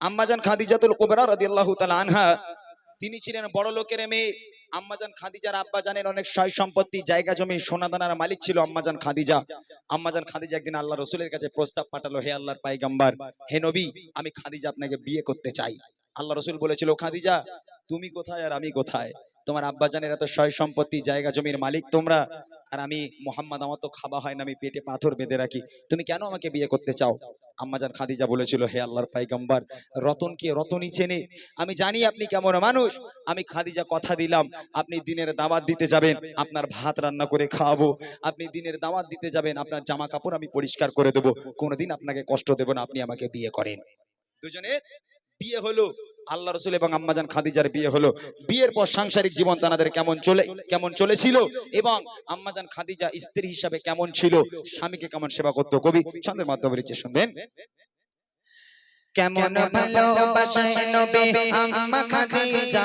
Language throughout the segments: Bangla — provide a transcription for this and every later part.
আম্মাজান খাদিজাতুল কোবরা রাদিয়াল্লাহু তাআলা আনহা, তিনি ছিলেন বড় লোকের মেয়ে। আম্মাজান খাদিজার আব্বা জানেন অনেক সয় সম্পত্তি, জায়গা জমি, সোনাদানার মালিক ছিল আম্মাজান খাদিজা। আম্মাজান খাদিজা একদিন আল্লাহ রসুলের কাছে প্রস্তাব পাঠালো, হে আল্লাহর পাইগাম্বার, হে নবী, আমি খাদিজা আপনাকে বিয়ে করতে চাই। আল্লাহ রসুল বলেছিল, খাদিজা, তুমি কোথায় আর আমি কোথায়? তোমার আব্বা জানের এত সয় সম্পত্তি, জায়গা, জমির মালিক তোমরা? আর আমি মোহাম্মদ, আমার তো খাওয়া হয় না, আমি পেটে পাথর বেঁধে রাখি। তুমি কেন আমাকে বিয়ে করতে চাও? আম্মাজান খাদিজা বলেছিল, হে আল্লাহর পাইগাম্বার রতনকে রতনই চেনে। আমি জানি আপনি কেমন মানুষ। আমি খাদিজা কথা দিলাম, আপনি দিনের দাওয়াত দিতে যাবেন, আপনার ভাত রান্না করে খাওয়াবো। আপনি দিনের দাওয়াত দিতে যাবেন, আপনার জামা কাপড় আমি পরিষ্কার করে দেবো। কোনোদিন আপনাকে কষ্ট দেব না, আপনি আমাকে বিয়ে করেন। দুজনের বিয়ে হলো। আল্লাহ রসুল এবং আম্মাজান খাদিজার বিয়ে হলো। বিয়ের পর সাংসারিক জীবন তাদের কেমন চলে কেমন চলেছিল? এবং আম্মাজান খাদিজা স্ত্রী হিসাবে কেমন ছিল? স্বামীকে কেমন সেবা করত? কবি ছন্দের মাধ্যমে লিখছে শুনবেন। কেমন ভালোবাসায় নবী আম্মা খাদিজা?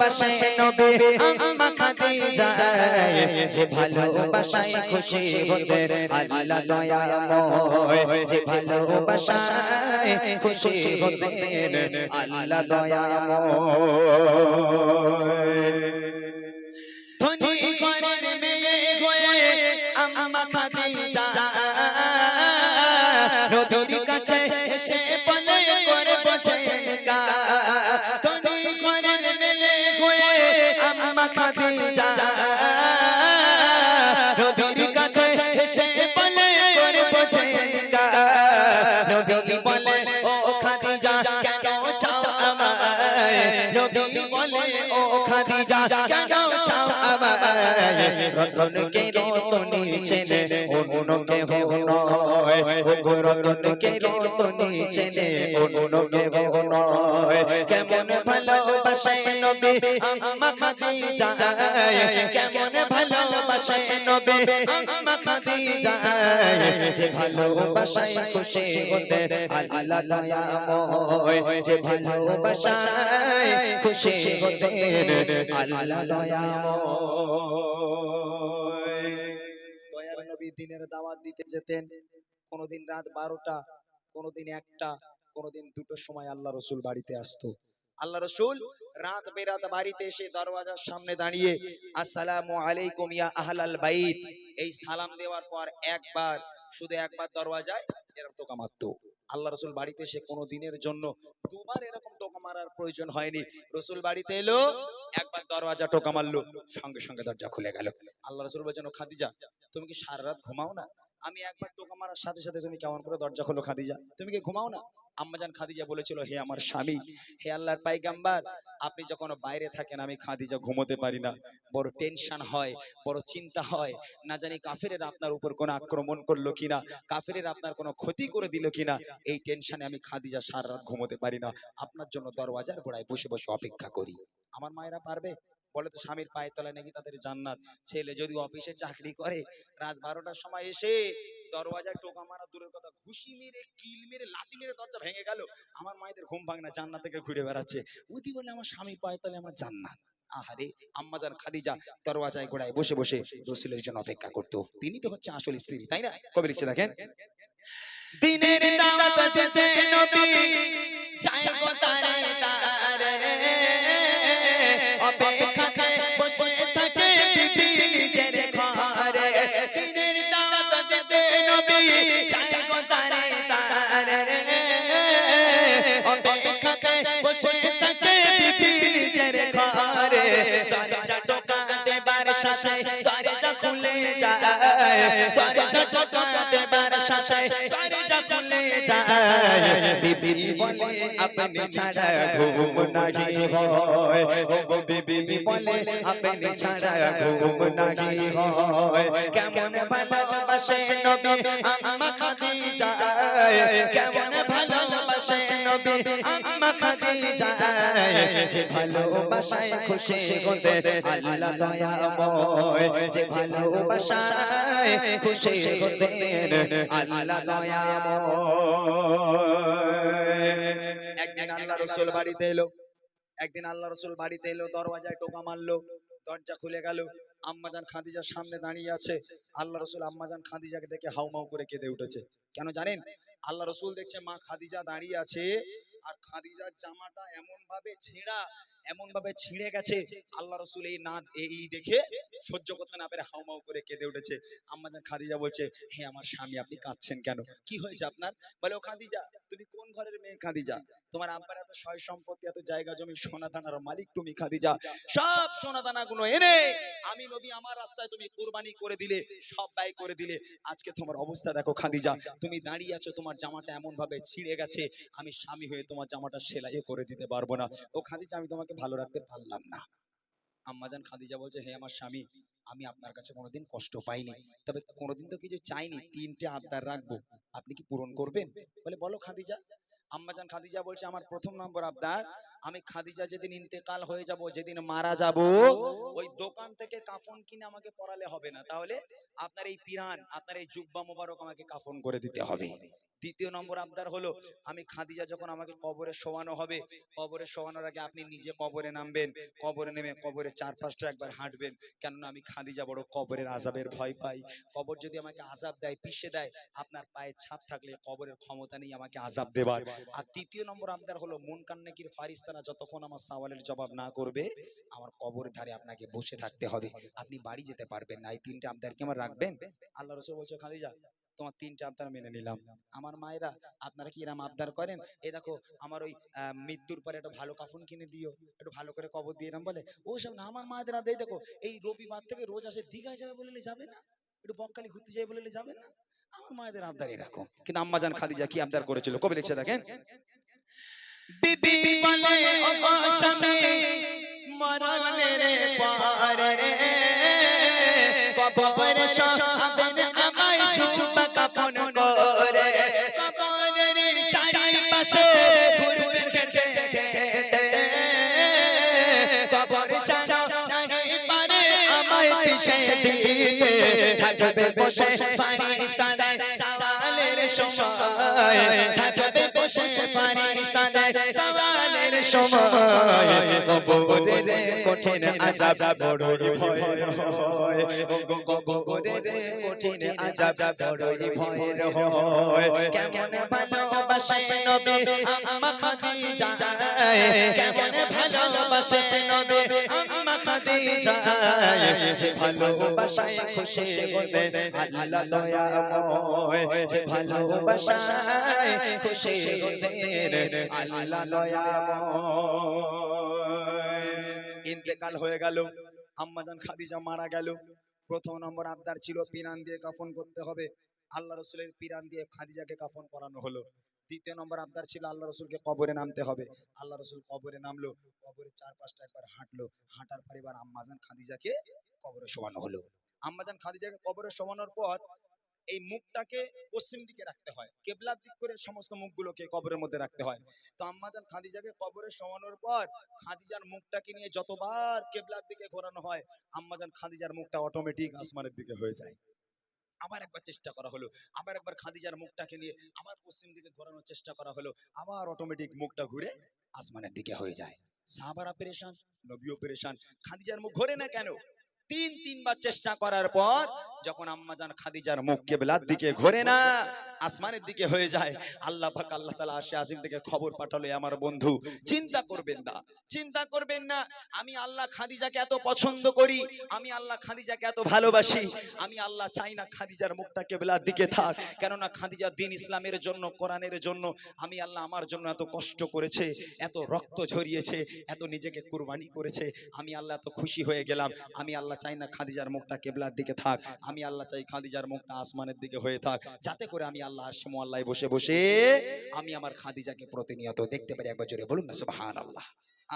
ভালোবাসায় নবী, আম্মা খাদিজা। যে ভালোবাসায় খুশি হতে আল্লাহ দয়াময়। যে ভালোবাসায় খুশি হতে আল্লাহ দয়াময়। ধনী ঘরের মেয়ে হয়ে আম্মা খাদিজা। নবীর কাছে এসে বলে করে বছেন গা খাদিজা নবীর কাছে এসে বলে করে বছেন গা নবী বলে ও খাদিজা কেন চাও আমায়? নবী বলে ও খাদিজা কেন চাও আমায়? রতনকে রতনী চেনে অন্যকে নয়। ও গো রতনকে রতনী চেনে অন্যকে নয়। কেমন দিনের দাওয়াত দিতে যেতেন। কোনোদিন রাত বারোটা, কোনোদিন একটা, কোনোদিন দুটোর সময় আল্লাহ রসুল বাড়িতে আসতো। আল্লাহ রসুল রাত বেরাত বাড়িতে এসে দরওয়াজার সামনে দাঁড়িয়ে, আসসালামু আলাইকুম ইয়া আহলাল বাইত। এই সালাম দেওয়ার পর একবার, শুধু একবার দরওয়াজায় এরকম টোকা মারতো। আল্লাহ রসুল বাড়িতে এসে কোনো দিনের জন্য দুবার এরকম টোকা মারার প্রয়োজন হয়নি। রসুল বাড়িতে এলো, একবার দরওয়াজা টোকা মারলো, সঙ্গে সঙ্গে দরজা খুলে গেল। আল্লাহ রসুল বলছেন "ও খাদিজা, তুমি কি সারা রাত ঘুমাও না? আমি একবার টোকা মারার সাথে সাথে তুমি কেমন করে দরজা খোলো খাদিজা? তুমি কি ঘুমাও না? আম্মাজান খাদিজা বলেছিল, হে আমার স্বামী, হে আল্লাহর পাইগাম্বার, আপনি যখন বাইরে থাকেন, আমি খাদিজা ঘুমোতে পারি না। বড় টেনশন হয়, বড় চিন্তা হয়। না জানি কাফেরের আপনার উপর কোনো আক্রমণ করল কিনা, কাফেরের আপনার কোনো ক্ষতি করে দিল কিনা। এই টেনশনে আমি খাদিজা সারা রাত ঘুমোতে পারি না। আপনার জন্য দরওয়াজার গোড়ায় বসে বসে অপেক্ষা করি। আমার মায়েরা পারবে? বলে তো স্বামীর পায়ের তলায় নাকি তাদের জান্নাত। ছেলে যদি অফিসে চাকরি করে রাত বারোটার সময় এসে দরওয়াজায় টোকা মারা দূরের কথা ঘুষি মেরে কিল মেরে লাথি মেরে দরজা ভেঙে গেল। আমার মায়েদের ঘুম ভাঙ না জান্নাত থেকে ঘুরে বেড়াচ্ছে। ওদি বলে আমার স্বামীর পায়ের তলায় আমার জান্নাত। আহারে আম্মাজান খাদিজা দরওয়াজায় গোড়ায় বসে বসে রসুলের জন্য অপেক্ষা করতো। তিনি তো হচ্ছে আসল স্ত্রী তাই না? কবে লিখছে দেখেন? দিনের দাওয়াত দিতে নবী যায় গো তারে তারে সাথে দরজা খুলে যায়। দরজা টোকা দেবার সাথে দরজা খুলে যায়। বিবি বলে আপনি ছাড়া ঘুম নাহি হয়। ও বিবি বলে, আপনি ছাড়া ঘুম নাহি হয়। কেমন ভালোবাসে নবী আম্মা খাদিজা? কেমন ভালোবাসে নবী আম্মা খাদিজা? যে ভালোবাসায় খুশি হতে আল্লাহ যে ভালোবাসায় খুশি হতেন আল্লাহ একদিন আল্লাহ রসুল বাড়িতে এলো। একদিন আল্লাহ রসুল বাড়িতে এলো, দরওয়াজায় টোকা মারলো, দরজা খুলে গেল, আম্মাজান খাদিজার সামনে দাঁড়িয়ে আছে। আল্লাহ রসুল আম্মাজান খাদিজাকে দেখে হাউমাউ করে কেঁদে উঠেছে। কেন জানেন? আল্লাহ রসুল দেখছে মা খাদিজা দাঁড়িয়ে আছে, আর খাদিজার জামাটা এমন ভাবে ছেঁড়া এমন ভাবে ছিঁড়ে গেছে। আল্লাহ রসুল এই না এই দেখে সহ্য করতে না পেরে হাউমাউ করে কেঁদে উঠেছে। আম্মাজান খাদিজা বলছে, হে আমার স্বামী, আপনি কাঁদছেন কেন? কি হয়েছে আপনার? বলে, ও খাদিজা, তুমি কোন ঘরের মেয়ে খাদিজা? তোমার আব্বার এত সয় সম্পত্তি, এত জায়গা জমি, সোনা দানার মালিক তুমি খাদিজা। সব সোনা দানা গুলো এনে আমি নবী, আমার রাস্তায় তুমি কুরবানি করে দিলে, সব ব্যয় করে দিলে। আজকে তোমার অবস্থা দেখো খাদিজা, তুমি দাঁড়িয়ে আছো, তোমার জামাটা এমন ভাবে ছিঁড়ে গেছে, আমি স্বামী হয়ে তোমার জামাটা সেলাইও করে দিতে পারব না। ও খাদিজা, আমি তোমাকে ভালো রাখতে পারলাম না। আম্মাজান খাদিজা বলছে, হে আমার স্বামী, আমি আপনার কাছে কোনোদিন কষ্ট পাইনি। তবে কোনোদিন তো কিছু চাইনি, তিনটে আবদার রাখব। আপনি কি পূরণ করবেন? বলে, বলো খাদিজা। আম্মাজান খাদিজা বলছে, আমার প্রথম নম্বর আবদার, আমি খাদিজা যেদিন ইন্তেকাল হয়ে যাব, যেদিন মারা যাব, ওই দোকান থেকে কাফন কিনে আমাকে পরালে হবে না। তাহলে আপনার এই পিরান, আপনার এই জুব্বা মোবারক আমাকে কাফন করে দিতে হবে। দ্বিতীয় নম্বর আবদার হলো আমি খাদিজা যখন আমাকে কবরে শোয়ানো হবে কবরে শোয়ানোর আগে আপনি নিজে কবরে নামবেন কবরে নেমে কবরে চার পাঁচটা একবার হাঁটবেন কেননা আমি খাদিজা বড় কবরের আজাবের ভয় পাই। কবর যদি আমাকে আজাব দেয় পিষে দেয় আপনার পায়ে ছাপ থাকলে কবরের ক্ষমতা নেই আমাকে আজাব দেবার। আর তৃতীয় নম্বর আবদার হলো মন কান্নাকির ফারিস্তারা যতক্ষণ আমার সওয়ালের জবাব না করবে আমার কবরের ধারে আপনাকে বসে থাকতে হবে। আপনি বাড়ি যেতে পারবেন না। এই তিনটে আবদার কি আমার রাখবেন। আল্লাহ রসুল বলছে খাদিজা তোমার তিনটে আবদার মেনে নিলাম। আমার মায়েরা আপনারা কি এরম আবদার করেন? এই দেখো আমার ওই মৃত্যুর পরে একটা ভালো কাফন কিনে দিও একটু ভালো করে কবর দিয়ে এরম বলে। ও সব না আমার মায়েদের আবদার দেখো এই রবিবার থেকে রোজ আসে দীঘায় যাবে বলে যাবে না? একটু বকখালি ঘুরতে যাবে বলে যাবে না? আমার মায়েদের আবদার এরকম। কিন্তু আম্মা আম্মাজান খাদিজা কি আবদার করেছিল? কবে লিখছে দেখেন। বিবি বলে ও স্বামী মরণের পরে কবরে সহাবেন আমায় ছুপা করে। কবরের চারিপাশে ঘুরবেন হেঁটে হেঁটে কবর ছাড়া নাই পারে আমায় পিছে দিতে থাকবে বসে। ফারিস্তানে সওয়ালের সময় থাকবে বসে। ফারিস্তানে সওয়ালের সময় কবরের কঠিন আযাব বড়ই ভয়। কবরের কঠিন ইন্তেকাল হয়ে গেল আম্মাজান খাদিজা মারা গেল প্রথম নম্বর আবদার ছিল পিরান দিয়ে কাফন করতে হবে। আল্লাহ রসুলের পিরান দিয়ে খাদিজাকে কাফন করানো হলো। দ্বিতীয় নম্বর আবদার ছিল আল্লাহ রসুলকে কবরে নামতে হবে। আল্লাহ রসুল কবরে নামলো কবরে চার পাঁচটা একবার হাঁটলো। হাঁটার পর এবার আম্মাজান খাদিজাকে কবরে শোয়ানো হলো। আম্মাজান খাদিজাকে কবরে শোয়ানোর পর এই মুখটাকে পশ্চিম দিকে রাখতে হয়। কেবলার দিক করে সমস্ত মুখগুলোকে কবরের মধ্যে রাখতে হয়। তো আম্মাজান খাদিজাকে কবরে শোয়ানোর পর খাদিজার মুখটাকে নিয়ে যতবার কেবলার দিকে ঘোরানো হয় আম্মাজান খাদিজার মুখটা অটোমেটিক আসমানের দিকে হয়ে যায়। আবার একবার চেষ্টা করা হলো। আবার একবার খাদিজার মুখটাকে নিয়ে আবার পশ্চিম দিকে ঘোরানোর চেষ্টা করা হলো। আবার অটোমেটিক মুখটা ঘুরে আসমানের দিকে হয়ে যায়। সাহাবারা পেরেশান, নবীও পেরেশান। খাদিজার মুখ ঘোরে না কেন? তিন, তিনবার চেষ্টা করার পর যখন আম্মাজান খাদিজার মুখ কেবলার দিকে ঘোরে না আসমানের দিকে হয়ে যায়। আল্লাহ পাক আল্লাহ তাআলা আসে আজিম থেকে খবর পাঠালো "এ আমার বন্ধু চিন্তা করবেন না চিন্তা করবেন না। আমি আল্লাহ খাদিজাকে এত পছন্দ করি আমি আল্লাহ খাদিজাকে এত ভালোবাসি। আমি আল্লাহ চাই না খাদিজার মুখটা কেবলার দিকে থাক। কেননা খাদিজা দিন ইসলামের জন্য কোরআনের জন্য আমি আল্লাহ আমার জন্য এত কষ্ট করেছে এত রক্ত ঝরিয়েছে এত নিজেকে কুরবানি করেছে। আমি আল্লাহ এত খুশি হয়ে গেলাম। আমি আল্লাহ চাই না খাদিজার মুখটা কেবলার দিকে থাক। আমি আল্লাহ চাই খাদিজার মুখটা আসমানের দিকে হয়ে থাক। যাতে করে আমি আল্লাহ আসমু আল্লাহ বসে বসে আমি আমার খাদিজাকে প্রতিনিয়ত দেখতে পারি। একবার জোরে বলুন না, সুবহানাল্লাহ।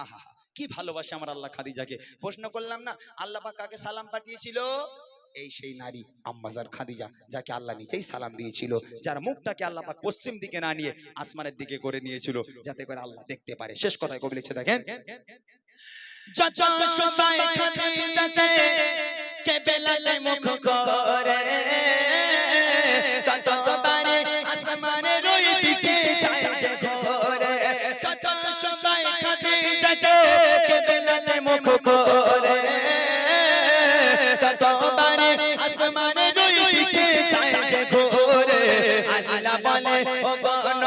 আহা, কি ভালোবাসে আমার আল্লাহ খাদিজাকে। প্রশ্ন করলাম না, আল্লাহ পাক কাকে সালাম পাঠিয়েছিল? এই সেই নারী আম্মাজার খাদিজা, যাকে আল্লাহ নিজেই সালাম দিয়েছিল, যার মুখটাকে আল্লাহ পাক পশ্চিম দিকে না নিয়ে আসমানের দিকে করে নিয়েছিল, যাতে করে আল্লাহ দেখতে পারে। শেষ কথায় কবি লিখছে দেখেন যত সবাই খাতে যাচ্ছে কে বেলালে মুখ করে। ততবারে আসমানের ওই দিকে চাইছে ঘরে। যত সবাই খাতে যাচ্ছে কে করে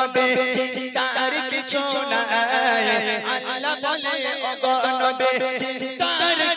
গনবে চিন্তার কিছু নাই আল্লাহ বলে ও গনবে চিন্তার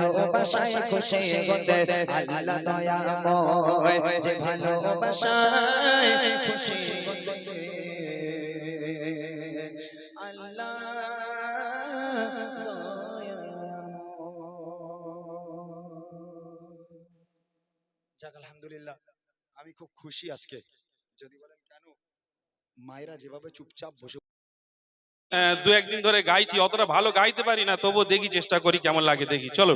ভালোবাসায় খুশি আল্লাহ দয়াময় যে ভালোবাসায় খুশি যাক আলহামদুলিল্লাহ আমি খুব খুশি আজকে। যদি বলেন কেন? মায়েরা যেভাবে চুপচাপ বসে দু একদিন ধরে গাইছি অতটা ভালো গাইতে পারি না তবুও দেখি চেষ্টা করি কেমন লাগে দেখি চলো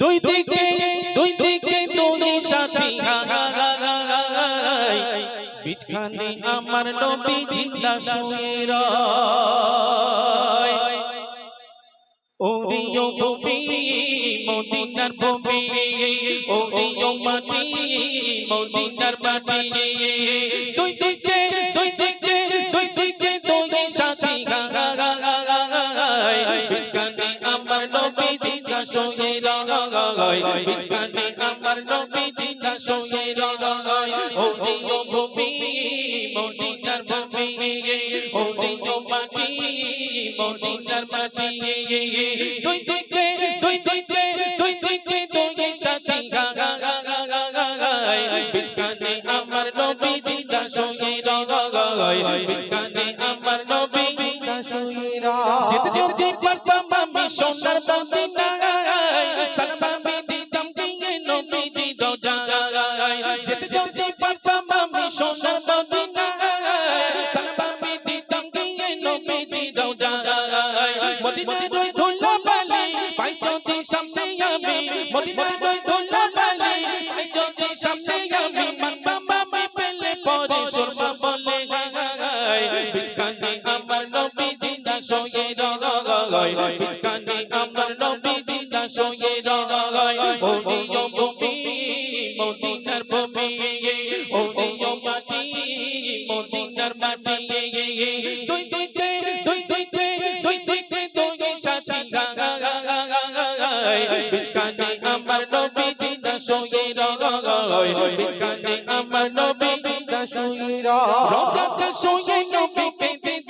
দুই দিকে দুই দিকে দুই সাথী বিছখানে আমার নবী জিন্দা শুয়ে রয় ওরিও ভূমি মদিনার ভূমি ওরিও মাটি মদিনার মাটি তুই দিকে তুই দিকে তুই দিকে তুই সাথী গায় বিছখানে আমার নবী জিন্দা শুয়ে রয় বিছখানে আমার নবী জিন্দা শুয়ে রয় ওরিও ভূমি মদিনার ভূমি ওরিও মাটি মদিনার মাটি দুই দিকে দুই দিকে দুই দিকে দুই সাথী গায় বিছখানে আমার নবী জিন্দা রয় বিছখানে আমার নবী। রয় যেতে যেতে পারতাম আমি বিছখানে আমার নবী জিন্দা শোয়ে রগায় ওরিও ভূমি মদিনার ভূমি ওরিও মাটি মদিনার মাটি দুই দুই দিকে দুই দুই সাথী বিছখানে আমার নবী জিন্দা শোয়ে রগায় বিছখানে আমার নবী জিন্দা শোয়ে রগায় রোজাতে শোয়ে নবী কেঁদে যারে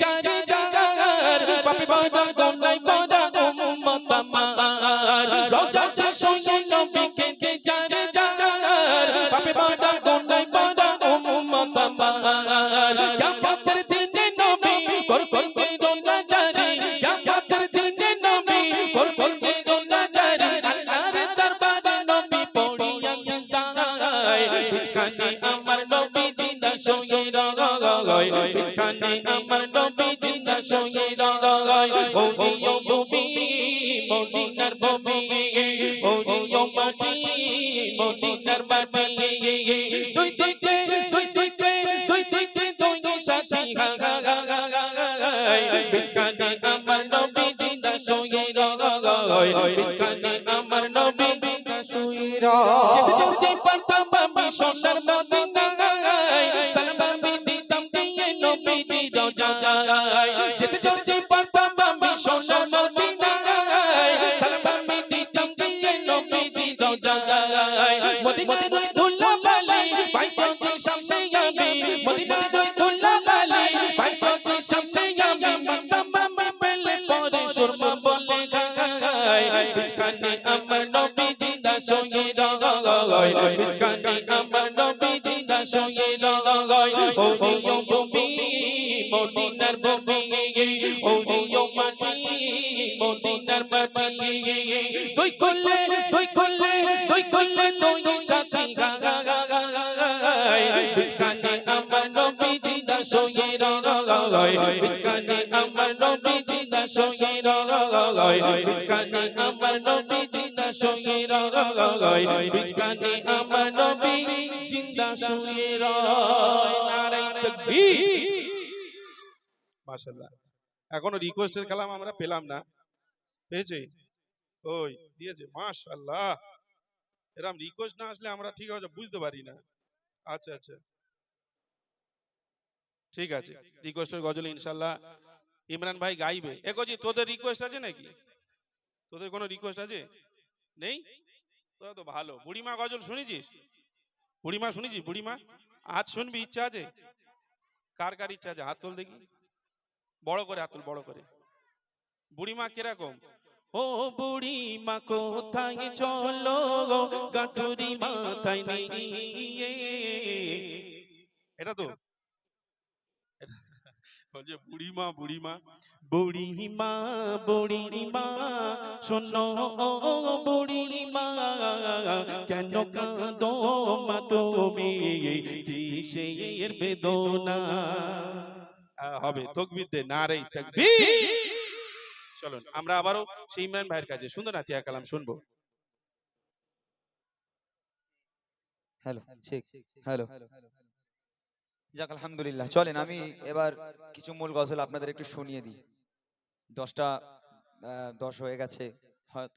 যার পাপে বাড়া গনাই বাড়া উম্মত আমার। রোজাতে শোয়ে নবী কেঁদে যারে যার। পাপে বাড়া গনাই বাড়া উম্মত আমার। কিয়ামতের দিনে নবী করবেন যে রোনা জারি কিয়ামতের দিনে নবী করবেন যে রোনা জারি আল্লাহর দরবারে নবী পড়িয়া সিজদায়। বিছখানে আমার নবী জিন্দা শোয়ে রগায় বিছখানে আমার নবী রগায় ওরিও ভূমি মদিনার ভূমি ওরিও মাটি মদিনার মাটি দুই দিকে দুই দিকে দুই দিকে দুই সাথী বিছখানে আমার নবী জিন্দা রগায় বিছখানে আমার নবী জিন্দা রগায় যেতে যেতে পারতাম আমি সোনার মদিনায় সালাম আমি দিতাম দিয়ে নবীজি রোজায় যেতে বিচকানে আমার নবী জিন্দা সঙ্গে রগায় বিচকানে আমার নবী জিন্দা সঙ্গে রগায় ও ভূমি মদিনার ভূমি ও মদিনার মাটি তুই করলে তুই করলে তুই করলে তুই সাথী। গায় আমার নবী জিন্দা সঙ্গে রগায় বিচকানে আমার নবী জিন্দা সঙ্গে রগায় বিচকানে আমার নবী জিন্দা সঙ্গে রগায় বিচকানে আমার নবী জিন্দা সঙ্গে রয় নারাই তাকবীর। মাশাআল্লাহ। এখনও রিকোয়েস্টের কালাম আমরা পেলাম না। পেয়েছে ওই দিয়েছে, মাশাআল্লাহ। এরকম রিকোয়েস্ট না আসলে আমরা ঠিক আছে বুঝতে পারি না। আচ্ছা আচ্ছা। ঠিক আছে রিকোয়েস্টের গজল ইনশাল্লাহ ইমরান ভাই গাইবে। একজি তোদের রিকোয়েস্ট আছে নাকি? তোদের কোনো রিকোয়েস্ট আছে? নেই? তোরা তো ভালো। বুড়িমা গজল শুনেছিস? বুড়িমা শুনেছিস? বুড়িমা, আজ শুনবি, ইচ্ছা আছে? কার কার ইচ্ছা আছে? হাত তোল দেখি। বড় করে হাত তোল, বড় করে। বুড়িমা কীরকম? ও বুড়ি মা, কোথায় চলো? গাটুরি মাথায় নিয়ে। এটা তো? বলছে বুড়িমা বুড়িমা বুড়িমা বুড়িমা শোনো ও বুড়িমা কেন কাঁদো মা তুমি? কিসের বেদনা? হবে, তকবির দে, না রে, তকবির। চলুন আমরা আবারও সেই ইমরান ভাইয়ের কাছে সুন্দর নাতিয়া কালাম শুনব। হ্যালো ঠিক হ্যালো। যাক আলহামদুলিল্লাহ। চলেন আমি এবার কিছু মূল গজল আপনাদের একটু শুনিয়ে দিই। দশটা আহ, দশ হয়ে গেছে হয়তো।